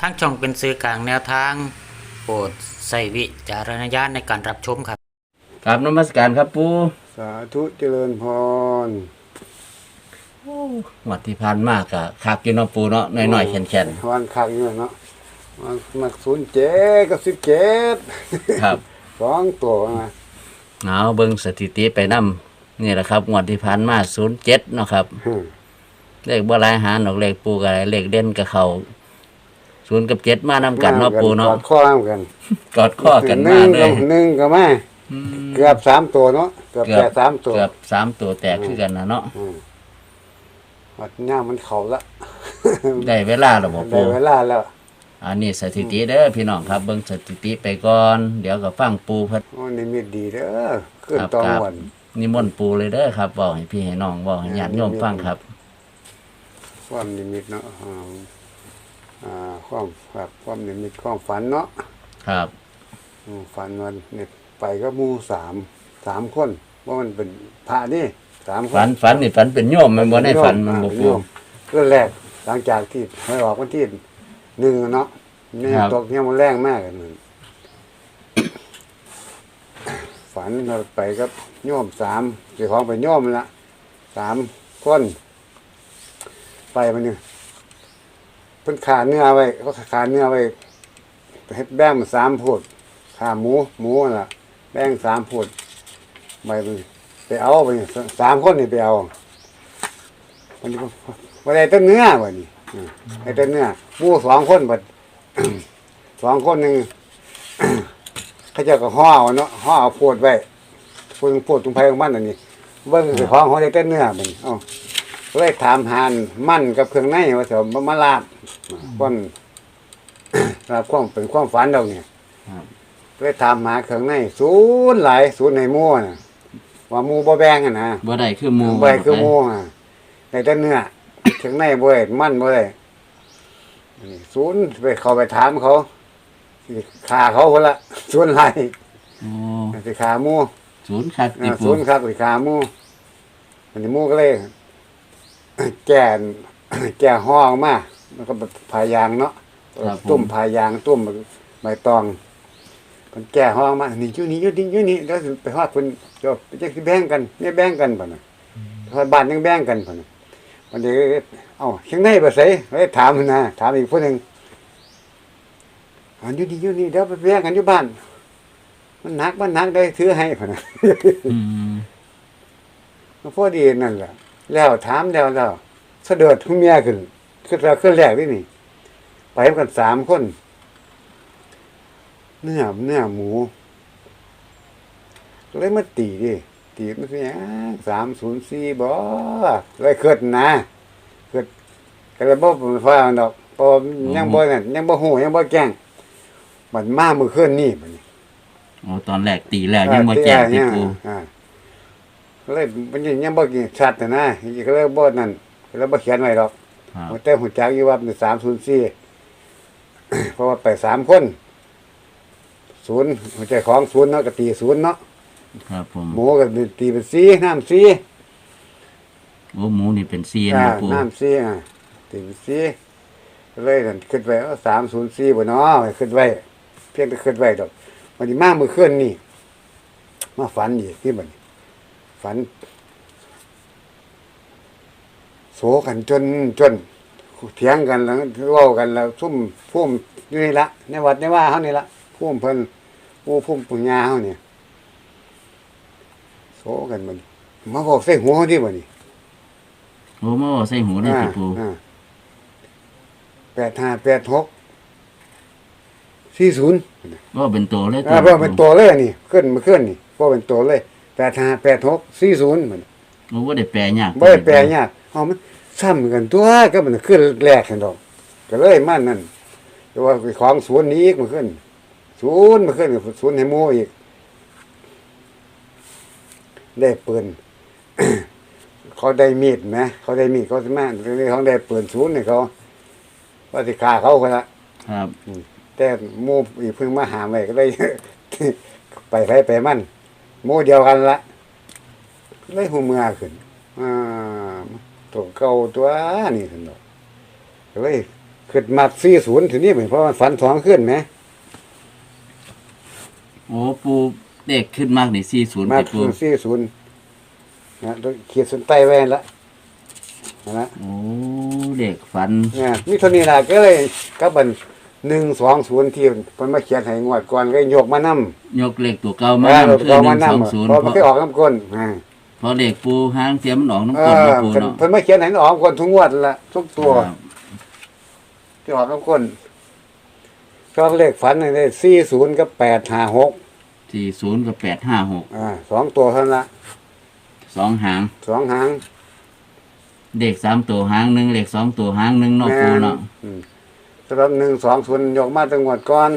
ทั้งช่องเป็นสื่อกลางแนวทาง โปรดใส่วิจารณญาณในการรับชมครับครับนมัสการครับปูสาธุเจริญพรหวัดที่ผ่านมากอะคักอยู่เนาะปูเนาะน้อยๆแข็งวันคักอยู่เนาะวันมักศูนย์เจ็ดกับสิบเจ็ดๆครับ สองตัวนะเอาเบิ่งสถิติไปนํนี่แหละครับงวดที่ผ่านมา07เนาะครับอืมเลขบ่หลายหารดอกเลขปูกับเลขเด่นกับเขา 0กับ7มานํกันเนาะปูเนาะกอดข้อกันกอดข้อกันหมานึ่งเลกัยบหนึ่งกับแม่เกือบสามตัวเนาะเกือบเกืแปอบดสามตัวเกือบสามตัวแตกคือกันนะเนาะอืมวัดย่างมันเข่าละได้เวลาแล้วบ่ได้ปูเวลาแล้วอันนี้สถิติเด้อพี่น้องครับเบิ่งสถิติไปก่อน เดี๋ยวก็ฟังปูเพิ่นโอ้นี่มีดีเด้อขึ้นครับตองครับวันนิมนต์ปูเลยเด้อครับบอกให้พี่ให้น้องบอกให้ญาติโยมฟังครับความนิมิตเนาะ อ่าอ่าความครับความนิมิตความฝันเนาะครับ อืมฝันวันเนี่ยไปก็หมู่สามสามคนว่ามันเป็นพระนี่สามคนฝันฝันนี่ฝันเป็นโยมมันบ่ได้ฝันมันบ่เป็ปูโยมก็แรกหลังจากที่ไม่ออกวันที่หนึ่งอะเนาะเนี่ยครับ ตกเนี่ยมันแรงมากกันนั่นฝันเราไปก็โยมสามเจ้าของไปโยมละสามคน ไปมันนี่เพิ่นขาเนื้อไว้เขาขาเนื้อไว้เฮ็ดแบ่งมาสามพูดขาหมูหมูน่ะ แบ่งสามพูดไปไปเอาไปสามคนนี่ไปเอามันนี้ว่าได้ต้นเนื้อวะนี่ได้ต้นเนื้อหมูสองคนบัดสองคนหนึ่งเขาจ้าก็ห่อเนาะห่อเอาพูดไว้พูดพูดตรงไผของมันอันนี้เบิ่งสิของเขาได้ต้นเนื้อมันอ้าก็ เลยถามหานมันกับเครื่องในว่าเถอะมามาลาบความลาบความเป็นความฝันเราเนี่ยครับ เลยถามหาเครื่องในศูนย์หลายศูนย์ในหมู่น่ะว่าหมู่บ่แบ่งกันนะบ่ได้คือหมู่บ่ได้คือหมู่อะในแต่เนื้อ เครื่องในบ่ได้มันบ่ได้นี่ศูนย์ไปเข้าไปถามเขาสิฆ่าเขาคนละศูนย์หลายโอ้สิฆ่าหมู่ ศูนย์คักติอ่าปูศูนย์ครับสิฆ่าหมู่อันนี้หมู่ก็เลย แก่นแก่ห้องมามันก็พายางเนาะครับผตุ้มมพายางตุ้มใบตองมันแก่ห้องมานี่อยู่นี่อยู่นี่อยู่นี่แล้วสิไปฮอดเพิ่นเดี๋ยวไปจักสิแบ่งกันไม่แบ่งกันพุ่นน่ะฮอดบ้านยังแบ่งกันพุ่นน่ะมันเดี๋ยวเอ้าเชียงในบ่ไสเฮ้ยถามพุ่นนะถามอีกผู้หนึงอันอยู่นี่อยู่นี่เดี๋ยวไปแบ่งกันอยู่บ้าน มันหนักมันหนักได้ถือให้พุ่นน่ะ อืม พอดีนั่นแหละ แล้วถามแล้วแล้วเสด็จทุเมียขึ้นขึ้นเราขึ้นแรกนี่นี่ ไปกันสามคน เนื้อเนื้อหมูเลยมาตีดิตีมันสิสามศูนย์สี่บ่เลยเกิดนะเกิดก็เลยบ่ฟ้ามันดอกเพอยังบ่นั่นยังบ่ฮู้ยังบ่แจ้งมันมามื้อคืนนี้บัดนี้โอ้ตอนแรกตีแล้วยังบ่แจ้งติปูอ่า เลยมันยังยังบ่กินชัดนะนะก็เลยบ่นั่นก็เลยบ่เขียนไว้ดอกครับมันแต่หัวจักอยู่ว่าเป็น304เพราะว่าไปสามคนศูนย์หัวใจของศูนย์เนาะก็ตีศูนย์เนาะครับผมหมูก็ตีเป็นสีน้ำสีโอ้หมูนี่เป็นซีอ่านะปูน้ำสีอะตีเป็นสีก็เลยนั่นขึ้นไปเอาสามศูนย์สี่บ่เนาะขึ้นไว้เพียงแต่ขึ้นไว้ดอกวันนี้มามือเคลื่อนนี่มาฝันอีกที่บัดน ฝัน โศกันจนจนเถียงกันแล้วเว้ากันแล้วซุ่มพุ่มอยู่นี่ละในวัดในว่าเฮานี่ละพุ่มเพิ่นผู้พุ่มปุญญาเฮาเนี่ยโศกันบัดนี้มาบอกใส่หัวเฮาดิบัดนี้โอ้มาบอกใส่หูได้ติปูแปดห้าแปดหกสี่ศูนย์ว่าเป็นตัวเลยอ่าเพิ่มเป็นตัวเลยอันนี่ ขึ้นมาขึ้นนี่เพราะเป็นตัวเลย แปดห้าแปดหกสี่ศูนย์มันโอ้บ่ได้แปลยากไม่ได้แปลยากเอามันซ้ำกันตัวก็มันขึ้นแรกกันดอกก็เลยมันนั่นแต่ว่าของศูนย์นี้อีกมันขึ้นศูนย์มันขึ้นศูนย์ให้หมูอีก ได้ปืนเขาได้มีดไหมเขาได้มีดเขาสมาเรื่องเขาได้ปืนศูนย์ให้เขาว่าสิฆ่าเขาคนละครับ แต่หมูอีกเพิ่งมาหาใหม่ก็เลยไปไปไปมัน หมูเดียวกันละเลยหูเมือขึ้นอ่าตัวเก่าตัวนี่ขึ้นดอกก็เลยขึ้นมาสี่ศูนย์ทีนี้เหมือนเพราะมันฝันสองขึ้นไหมโอ้ปูเด็กขึ้นมากนี่สี่ศูนย์มาติปูสี่ศูนย์นะต้องขีดเส้นใต้ไว้ละนะโอ้เด็กฝันเนี่ยมีเท่านี้แหละก็เลยก็เป็น หนึ่งสองศูนย์ที่มันมาเขียนให้งวดก่อนก็ยกมานั่มยกเลขตัวเก่ามาเออนำคือเราหมานึ่งนั่สมองศูนย์เพราะเพมันราะเคยออกน้ำก้นอ่าเพราะเลขปูหางเสียมันออกน้ำเอกลอนะปูเพิ่นเนาะเพิ่นมาเขียนให้ออกคนทุกงวดละทุกตัว ครับที่ออกน้ำก้นก็เลขฝันนี่ได้สี่ศูนย์กับแปดห้าหกสี่ศูนย์กับแปดห้าหกอ่าสองตัวเท่านั้นละสองหาง สองหางเด็กสามตัวหางหนึ่งเด็กสองตัวหางหนึ่งเนาะปูเนาะอืม สำหรับหนึ่งสองศูนย์ยกมาตั้งงวดก่อน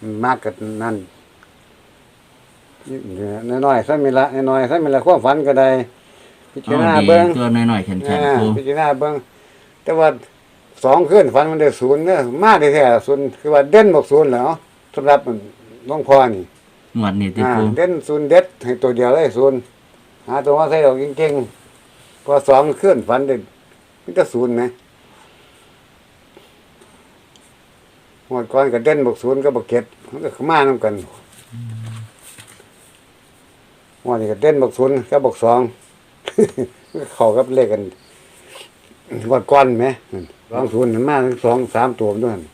อืมมากกับนั่นนี่น้อยๆซะมีละน้อยๆซะมีละความฝันก็ได้พิจารเอาณาดีเบิ้งตัวน้อยๆแข็งอ่าๆปูพิจารณาเบิ้งแต่ว่าสองขึ้นฝันมันได้ศูนย์เนี่ยมากได้แท้ศูนย์คือว่าเด่นบอกศูนย์แล้วสำหรับหลวงพ่อนี่หมวดนี่ติอ่าปูเด่นศูนย์เด็ดให้ตัวเดียวเลยศูนย์หาตัวมาใส่ดอกเก่งๆพอสองขึ้นฝันเด่นมิตรศูนย์ไหม หมดก่อนก็เด่นบอกศูนย์ก็บอกเก็ดมันก็มานำกันหมดนี้ก็เด่นบอกศูนย์ก็บอกสองเข้ากับเลขกันหมดก้อนไหมสองศูนย์มันมาทั้งสองสามตัวด้วยหั่น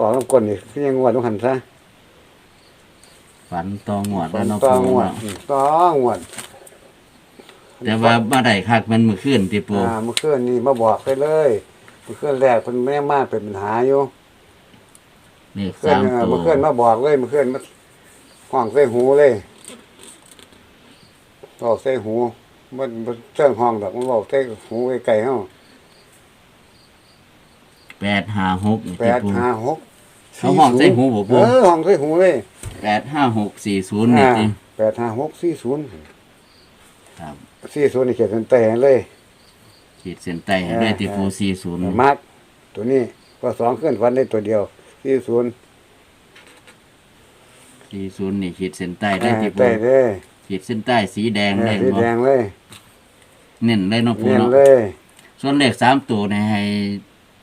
ออกน้ำก้นนี่คือยังงวดต้องหันซะฝันตองหมวดฝัแล้วนเนาะต่อปูงวดเนาะอืมต้องงวดแต่ว่ามาได้คักมันมือขึ้นติปูอ่าเมื่อคืนนี่มาบอกไปเลย เมื่อคืนแรกมันไม่มากเป็นปัญหาอยู่เลขเมื่อสามคืนตัวเมื่อคืนมาบอกเลยเมื่อคืนมาห้องใส่หูเลยบอกใส่หูมันมันเจ้งห้องดอกมันบอกใส่หูไกลๆเฮาแปดห้าหกแปติดปู ห้าหกเขาห้องใส่หูบ่เอปูอห้องใส่หูเลย แปดห้าหกสี่ศูนย์นี่อ่าติแปดห้าหกสี่ศูนย์ครับ สี่ศูนย์นี่เขียนเป็นแต่เลย ขีดเส้นใต้ให้ด้วยติปูสี่ศูนย์มาร์กตัวนี้ก็สองขึ้นฟันได้ตัวเดียวสี่ศูนย์สี่ศูนย์นี่ขีดเส้นใต้ได้อ่าติปูแต่เลยขีดเส้นใต้สีแดงเอได้อสีบ่แดงเลยเน้นเลยเนาะปูเนียนเนาะเลยส่วนเลขสามตัวเนี่ยให้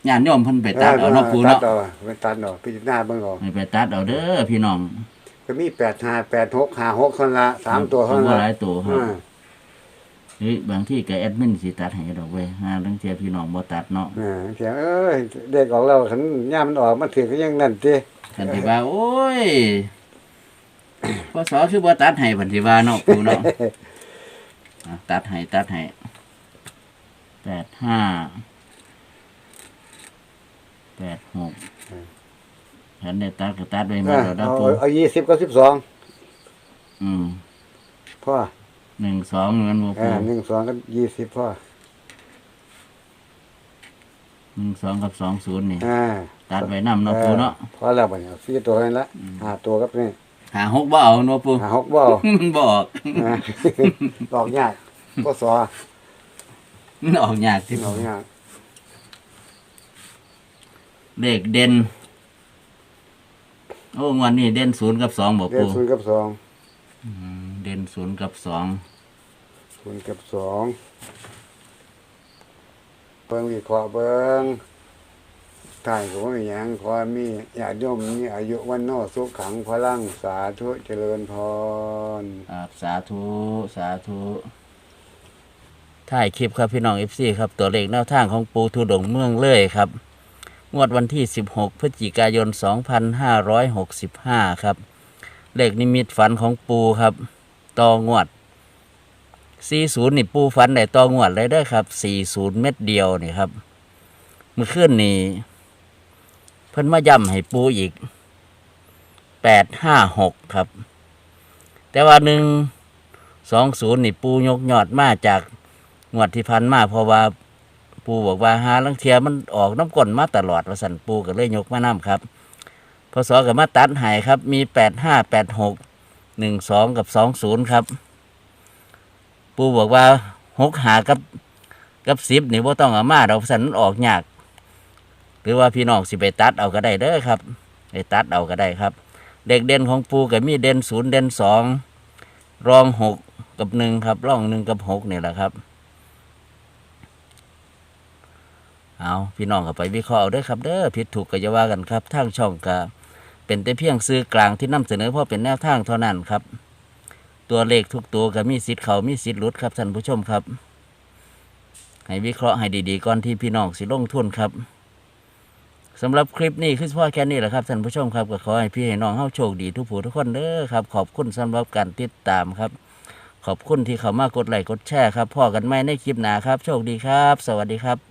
ญาติโยมเพิ่นไปตัดเอาเนาะปูตัเนาะดเอาไปตัดเอาพิจารณาเบิ่งเอาให้ไปตัดเอาเด้อพี่น้องก็มีแปดห้าแปดหกห้าหกคนละสามตัวเท่าผมนั้นว่าหละลายตัวครับอ่า เฮ้ยบางที่ก็แอดมินสิตัดให้ดอกเว้ยหาเรื่องเทียพี่น้องบ่ตัดเนาะอ่าเสียงเอ้ยเด็กออกแล้วขันย่ามมันออกมันถือก็ยังนั่นจีคันที่ว่า โอ้ยพศคือบ่ตัดให้เพิ่นสิว่าเนาะปูเนาะอะตัดให้ตัดให้แปดห้าแปดหกฉันได้ตัดก็ตัดไว้หมาแล้วนะเอาปูเอายี่สิบกับสิบสองอืมพ่อ หนึ่งสองเงินบ่อ่าปูหนึ่งสองกับยี่สิบพ่อหนึ่งสองกับสองศูนย์นี่ อ่าตัดไว้นำเนาะปูเนาะพอแล้วบัดนี้สี่ตัวนั่นละห้าตัวกับนี่หาหกบ่เอาเนาะปูห้าหกบ่เอามันบอกอ่าออกยากก็สอมันออกยากที่ออกยากเลขเด่น โอ้งวันนี้เด่นศูนย์กับสองบอกเรียนปูศูนย์กับสองอืม เด่นศูนย์กับสองศูนย์กับสองเบิ่งวิเคราะห์เบิ่งท่านก็ว่ามีหยังขอให้มีญาติโยมมีอายุวันโนสุขขังพลังสาธุเจริญพร ครับสาธุ สาธุถ่ายคลิปครับพี่น้องเอฟซีครับ ตัวเลขแนวทางของปูทุดงค์เมืองเลยครับ งวดวันที่ 16 พฤศจิกายน 2565 ครับ เลขนิมิตฝันของปูครับ ตองวด 40 นี่ปูฝันได้ตองวดเลยเด้อครับ 40 เม็ดเดียวนี่ครับ เมื่อคืนนี่เพิ่นมาย้ำให้ปูอีก 856 ครับ แต่ว่าหนึ่งสองศูนย์นี่ปูยกยอดมาจากงวดที่พันมาเพราะว่าปูบอกว่าหาลังเทียมันออกน้ำก้นมาตลอดว่าสันปูก็เลยยกมาน้ำครับพศกับมาตัดหายครับ มีแปดห้าแปดหก หนึ่งสองกับสองศูนย์ครับ ปูบอกว่าหกหากับกับสิบนี่ว่าต้องอามาเราสันมันออกยาก หรือว่าพี่น้องสิไปตัดเอาก็ได้เด้อครับไปตัดเอาก็ได้ครับ เด็กเด่นของปูก็มีเด่นศูนย์เด่นสองรองหกกับหนึ่งครับร่องหนึ่งกับหกนี่แหละครับเอาพี่น้องก็ไปวิเคราะห์เอาเด้อครับเด้อผิดถูกก็อย่าว่ากันครับทางช่องก็ เป็นแต่เพียงซื้อกลางที่นำเสนอเพราะเป็นแนวทางเท่านั้นครับ ตัวเลขทุกตัวก็มีสิทธิ์เขามีสิทธิ์ลุดครับท่านผู้ชมครับ ให้วิเคราะห์ให้ดีๆก่อนที่พี่น้องสิลงทุนครับสำหรับคลิปนี้คือพาะแค่นี้แหละครับท่านผู้ชมครับก็ขอให้พี่ให้น้องเฮาโชคดีทุกผู้ทุกคนเด้อครับ ขอบคุณสำหรับการติดตามครับ ขอบคุณที่เขามากดไลค์กดแชร์ครับพ่อกันไม่ในคลิปหนาครับ โชคดีครับ สวัสดีครับ